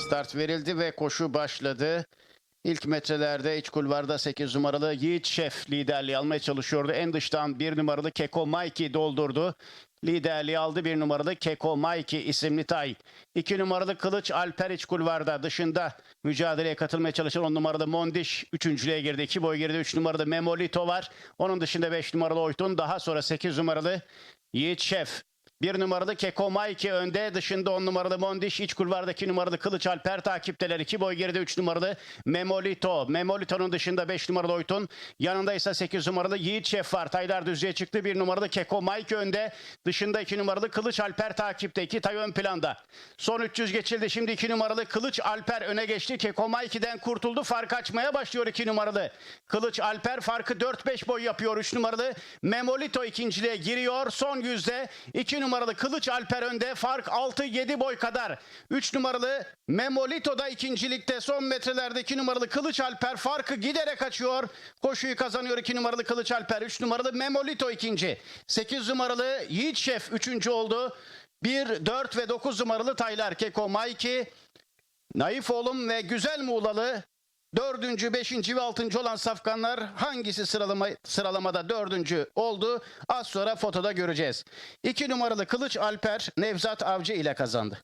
Start verildi ve koşu başladı. İlk metrelerde iç kulvarda 8 numaralı Yiğit Şef liderliği almaya çalışıyordu. En dıştan 1 numaralı Keko Maiki doldurdu. Liderliği aldı 1 numaralı Keko Maiki isimli tay. 2 numaralı Kılıç Alper iç kulvarda dışında mücadeleye katılmaya çalışan 10 numaralı Mondiş üçüncülüğe girdi. 2 boy geride 3 numaralı Memolito var. Onun dışında 5 numaralı Oytun daha sonra 8 numaralı Yiğit Şef. Bir numaralı Keko Maiki önde. Dışında 10 numaralı Mondiş. iç kulvardaki numaralı Kılıç Alper takipteler. 2 boy geride 3 numaralı Memolito. Memolito'nun dışında 5 numaralı Oytun. Yanında ise 8 numaralı Yiğit Şef var. Taylar düzlüğe çıktı. 1 numaralı Keko Maiki önde. Dışında 2 numaralı Kılıç Alper takipte. 2 tay ön planda. Son 300 geçildi. Şimdi 2 numaralı Kılıç Alper öne geçti. Keko Maiki'den kurtuldu. Fark açmaya başlıyor 2 numaralı. Kılıç Alper farkı 4-5 boy yapıyor. 3 numaralı Memolito ikinciliğe giriyor. Son yüzde 2 numaralı Kılıç Alper önde. Fark 6-7 boy kadar. 3 numaralı Memolito da ikincilikte. Son metrelerde 2 numaralı Kılıç Alper farkı giderek açıyor. Koşuyu kazanıyor 2 numaralı Kılıç Alper. 3 numaralı Memolito ikinci. 8 numaralı Yiğit Şef üçüncü oldu. 1, 4 ve 9 numaralı Taylar Keko Maiki. Naif oğlum ve Güzel Muğlalı dördüncü, beşinci ve altıncı olan safkanlar hangisi sıralama, sıralamada dördüncü oldu? Az sonra fotoda göreceğiz. İki numaralı Kılıç Alper Nevzat Avcı ile kazandı.